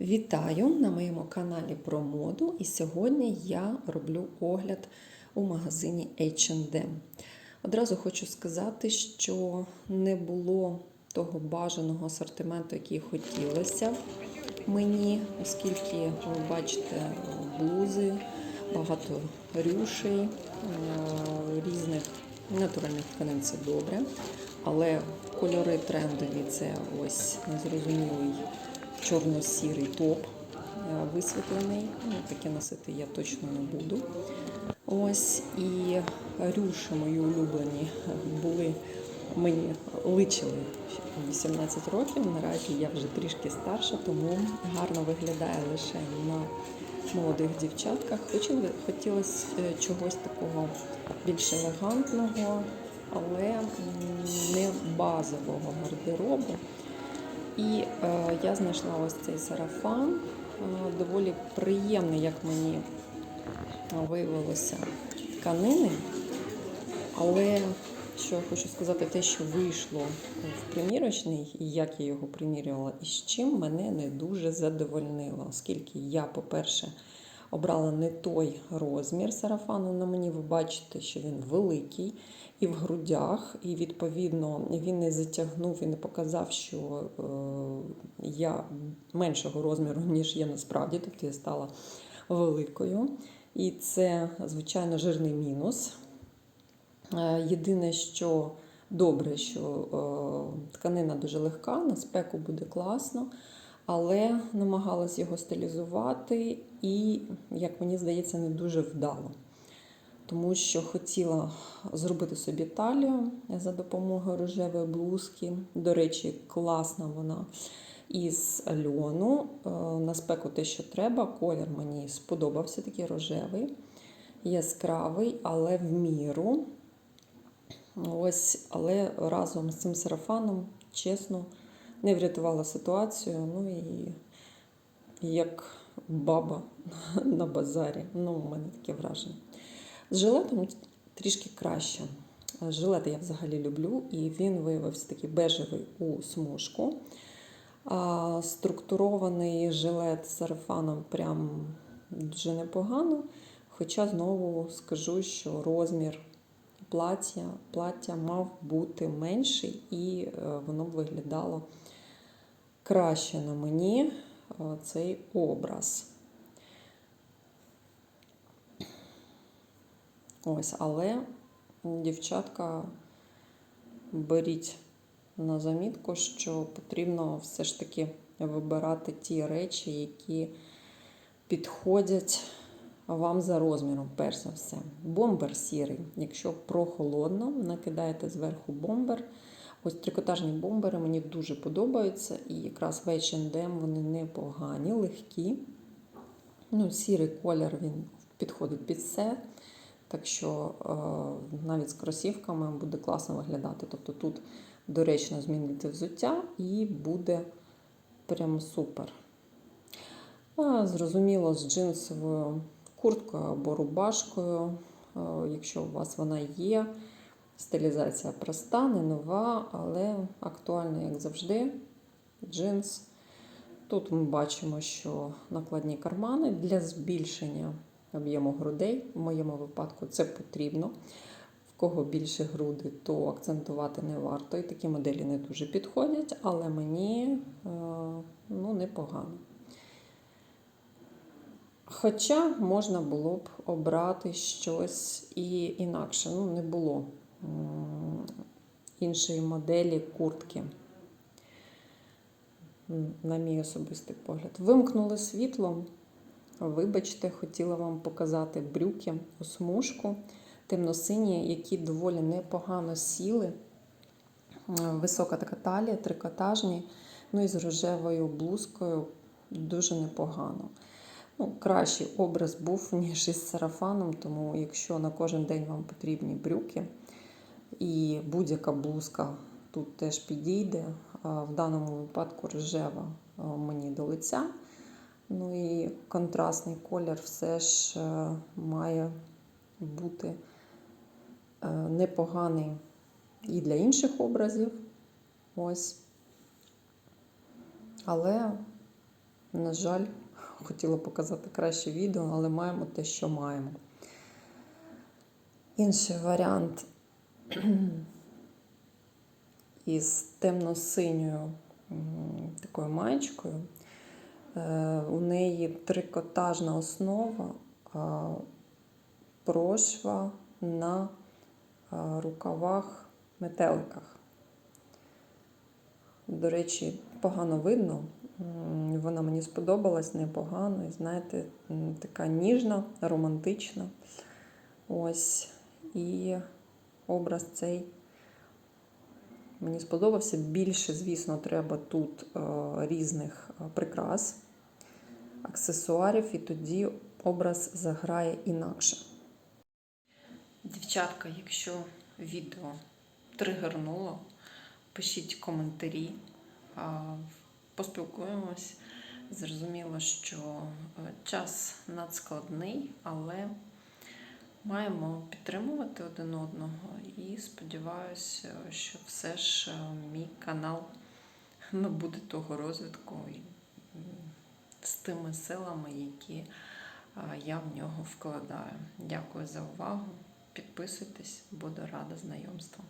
Вітаю на моєму каналі про моду. І сьогодні я роблю огляд у магазині H&M. Одразу хочу сказати, що не було того бажаного асортименту, який хотілося мені, оскільки ви бачите блузи, багато рюшей, е, різних натуральних тканин це добре. Але кольори трендові це ось незрозумілий чорно-сірий топ е, висвітлений. Ну, таке носити я точно не буду. Ось і рюші мої улюблені були мені личили 18 років. Наразі я вже трішки старша, тому гарно виглядає лише на молодих дівчатках. Хотілося е, чогось такого більш елегантного, але не базового гардеробу. І е, я знайшла ось цей сарафан. Е, доволі приємний, як мені виявилося, тканини. Але що я хочу сказати, те, що вийшло в примірочний, і як я його примірювала, і з чим мене не дуже задовольнило, оскільки я, по-перше, обрала не той розмір сарафану на мені. Ви бачите, що він великий і в грудях, і відповідно він не затягнув і не показав, що е, я меншого розміру, ніж є насправді, тобто я стала великою. І це, звичайно, жирний мінус. Е, Єдине, що добре, що е, тканина дуже легка, на спеку буде класно, але намагалась його стилізувати і, як мені здається, не дуже вдало. Тому що хотіла зробити собі талію за допомогою рожевої блузки. До речі, класна вона із льону. Е, На спеку те, що треба. Колір мені сподобався, такий рожевий, яскравий, але в міру. Ось, але разом з цим сарафаном, чесно, не врятувала ситуацію. Ну і як баба на базарі. Ну, у мене таке враження. З жилетом трішки краще. Жилет я взагалі люблю, і він виявився такий бежевий у смужку. Структурований жилет з сарафаном прям дуже непогано. Хоча знову скажу, що розмір плаття, плаття мав бути менший, і е, воно б виглядало краще на мені е, цей образ. Ось, але, дівчатка, беріть на замітку, що потрібно все ж таки вибирати ті речі, які підходять вам за розміром, перш за все. Бомбер сірий. Якщо прохолодно, накидаєте зверху бомбер. Ось трикотажні бомбери мені дуже подобаються. І якраз в H&M вони непогані, легкі. Ну, Сірий колір він підходить під все. Так що е, навіть з кросівками буде класно виглядати. Тобто тут доречно змінити взуття і буде прям супер. А, зрозуміло, з джинсовою курткою або рубашкою, е, якщо у вас вона є. Стилізація проста, не нова, але актуальна, як завжди. Джинс. Тут ми бачимо, що накладні кармани для збільшення об'єму грудей. В моєму випадку це потрібно. В кого більше груди, то акцентувати не варто. І такі моделі не дуже підходять, але мені е, ну, непогано. Хоча можна було б обрати щось і інакше. Ну, не було іншої моделі куртки, на мій особистий погляд. Вимкнули світло. Вибачте, хотіла вам показати брюки у смужку темно-сині, які доволі непогано сіли. Висока така талія, трикотажні, ну і з рожевою блузкою дуже непогано. Ну, Кращий образ був, ніж із сарафаном, тому якщо на кожен день вам потрібні брюки і будь-яка блузка тут теж підійде. В даному випадку рожева мені до лиця. Ну і контрастний колір все ж е, має бути е, непоганий і для інших образів. Ось. Але На жаль, хотіла показати краще відео, але маємо те, що маємо. Інший варіант із темно-синьою такою маєчкою. Е, У неї трикотажна основа, прошва на рукавах метеликах. До речі, погано видно. Вона мені сподобалась непогано. І знаєте, така ніжна, романтична. Ось. І образ цей мені сподобався. Більше, звісно, треба тут е, різних е, прикрас, аксесуарів, і тоді образ заграє інакше. Дівчатка, якщо відео тригернуло, пишіть коментарі, поспілкуємось. Зрозуміло, що е, час надскладний, але маємо підтримувати один одного і сподіваюся, що все ж е, мій канал набуде того розвитку з тими силами, які е, я в нього вкладаю. Дякую за увагу. Підписуйтесь, буду рада знайомству.